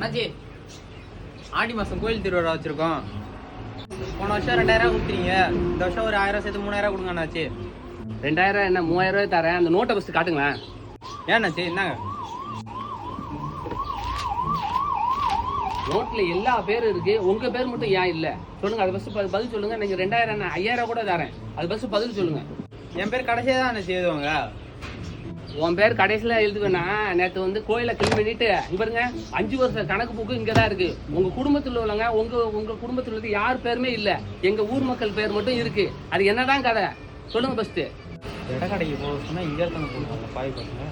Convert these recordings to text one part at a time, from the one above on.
அண்ணாச்சி ஆடி மாசம் கோயில் திருவிழா வச்சிருக்கோம். போன வருஷம் ரெண்டாயிரம் கொடுத்துறீங்க இந்த வருஷம் ஒரு ஆயிரம் சேர்த்து மூணாயிரம் கொடுங்க அண்ணாச்சி. ரெண்டாயிரம் என்ன மூவாயிரம் ரூபாய் தரேன். அந்த நோட்டை ஃபஸ்ட்டு காட்டுங்களேன். ஏன் அண்ணாச்சி என்னங்க நோட்ல எல்லா பேரும் இருக்கு. உங்க பேர் மட்டும் ஏன் இல்ல? சொல்லுங்க அது ஃபர்ஸ்ட் பதில் சொல்லுங்க. நீங்க ரெண்டாயிரம் ஐயாயிரம் கூட தரேன். அது ஃபர்ஸ்ட் பதில் சொல்லுங்க. என் பேர் கடைசியாக தான் எழுதுவாங்க. உன் பேர் கடைசியில எழுதுவேனா நேத்து வந்து கோயில கிளீன் பண்ணிட்டு இங்க பாருங்க அஞ்சு வருஷம் கணக்கு புக்கு இங்க தான் இருக்கு. உங்க குடும்பத்துல உள்ளவங்க உங்க உங்க குடும்பத்துல இருந்து யார் பேருமே இல்ல. எங்க ஊர் மக்கள் பேர் மட்டும் இருக்கு. அது என்னதான் கதை? சொல்லுங்க ஃபர்ஸ்ட் இட கடைக்கு போக இங்கே இருக்காங்க கொடுப்பாங்க பாய் பசங்க.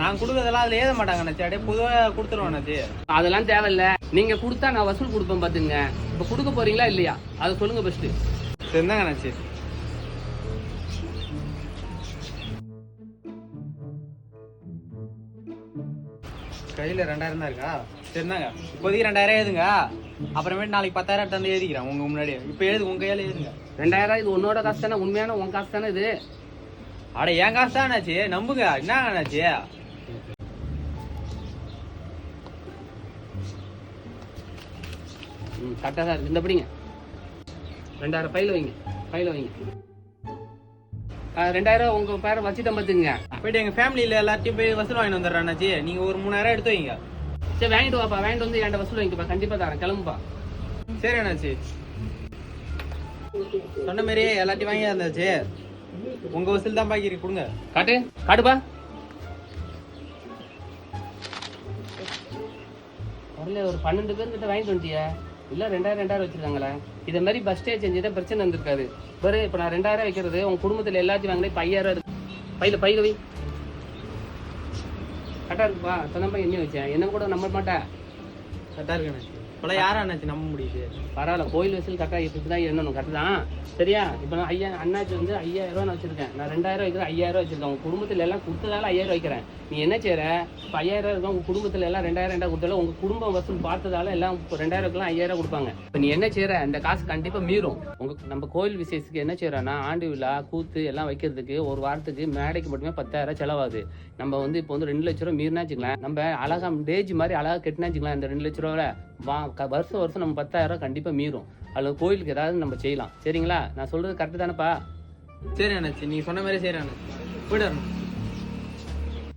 நான் கொடுக்கறதெல்லாம் அதில் எழுத மாட்டாங்க அண்ணாச்சி. அப்படியே பொதுவாக கொடுத்துருவோம் அண்ணாச்சி. அதெல்லாம் தேவையில்ல. நீங்க கொடுத்தா நான் வசூல் கொடுப்பேன் பாத்துங்க இப்ப கொடுக்க போறீங்களா இல்லையா? அதை சொல்லுங்க ஃபர்ஸ்ட் சரி இந்தாங்க அண்ணாச்சி. கையில் ரெண்டாயிரம் தான் இருக்கா? சரி இந்தாங்க இப்போதைக்கு ரெண்டாயிரம் எழுதுங்க. அப்புறமேட்டு நாளைக்கு பத்தாயிரம் எடுத்து வந்து எழுதிக்கிறேன். உங்க முன்னாடி இப்போ எழுது உங்க கையால எழுதுங்க. ரெண்டாயிரம் இது உன்னோட காசு தானே? உண்மையான உன் காசு தானே இது? அட என் காசு தான் அண்ணாச்சி நம்புங்க. அண்ணாச்சி ம் கரெக்டாக தான் இருக்கு. இந்த பிடிங்க. ரெண்டாயிரம் பையில வைங்க. பையில வைங்க. ரெண்டாயிரம் உங்க பேரை வச்சுட்டேன் பார்த்துங்க போயிட்டு எங்க ஃபேமிலியில எல்லாத்தையும் போய் வசூல் வாங்கிட்டு வந்துடுறேன் அண்ணாச்சி. நீங்க ஒரு மூணாயிரம் எடுத்து வைங்க. சரி வாங்கிட்டு வாப்பா. வாங்கிட்டு வந்து என்கிட்ட வசூல் வாங்கிப்பா கண்டிப்பா தரேன். கிளம்புப்பா. சரி அண்ணாச்சி. சொன்ன மாதிரியே எல்லாத்தையும் வாங்கி இருந்தாச்சு உங்க வசூல் தான் பாக்கி கொடுங்க. காட்டு. காட்டுப்பா. ஒரு பன்னெண்டு பேர்கிட்ட வாங்கிட்டு வந்துட்டியா. இல்லை ரெண்டாயிரம் ரெண்டாயிரம் வச்சிருக்காங்களே. இதை மாதிரி பஸ் ஸ்டே செஞ்சதே பிரச்சனை வந்திருக்காரு பாரு இப்போ நான் ரெண்டாயிரம் வைக்கிறது உங்கள் குடும்பத்துல எல்லாத்தையும் வாங்கினே பையாயிரம் இருக்கு. பையில பையில வை. கரெக்டாக இருக்குப்பா. சொன்னப்பா என்ன வச்சேன். என்ன கூட நம்ப மாட்டேன் கரெக்டாக இருக்கேன். இப்போலாம் யாரும் அண்ணாச்சி நம்ப முடியுது? பரவாயில்ல கோயில் வசூல் கரெக்டாக இப்படி தான் எண்ணணும் கரெக்டு தான். சரியா? இப்போ நான் ஐயா அண்ணாச்சி வந்து ஐயாயிரம் ரூபா நான் வச்சிருக்கேன். நான் ரெண்டாயிரம் வைக்கிறேன் ஐயாயிரம் ரூபா வச்சிருக்கேன். உங்க குடும்பத்தில் எல்லாம் கொடுத்ததால ஐயாயிரம் வைக்கிறேன். நீ என்ன செய்யற இப்போ ஐயாயிரம் இருக்கும் உங்க குடும்பத்தில் எல்லாம் ரெண்டாயிரம் ரெண்டாயிரம் கொடுத்தாலும் உங்க குடும்பம் வசூல் பார்த்ததால எல்லாம் ரெண்டாயிரம் ரெண்டாயிரம்க்குலாம் ஐயாயிரம் கொடுப்பாங்க. இப்போ நீ என்ன செய்யற அந்த காசு கண்டிப்பாக மீறும். உங்க நம்ம கோயில் விசேஷத்துக்கு என்ன செய்யறோம்னா ஆண்டு விழா கூத்து எல்லாம் வைக்கிறதுக்கு ஒரு வாரத்துக்கு மேடைக்கு மட்டுமே பத்தாயிரம் செலவாகுது. நம்ம வந்து இப்போ வந்து ரெண்டு லட்ச ரூபா மீறினா வச்சுக்கலாம் நம்ம அழகா டேஜ் மாதிரி அழகா கெட்டினா வச்சுக்கலாம் இந்த ரெண்டு லட்ச ரூபாவில் வா க- வருஷம் வருஷம் நம்ம பத்தாயிரம் கண்டிப்பாக மீறும். அதில் கோயிலுக்கு ஏதாவது நம்ம செய்யலாம். சரிங்களா? நான் சொல்கிறது கரெக்டு தானேப்பா? சரி அண்ணாச்சி. நீங்கள் சொன்ன மாதிரி சரி அண்ணாச்சி. போயிட்டு வரணும்.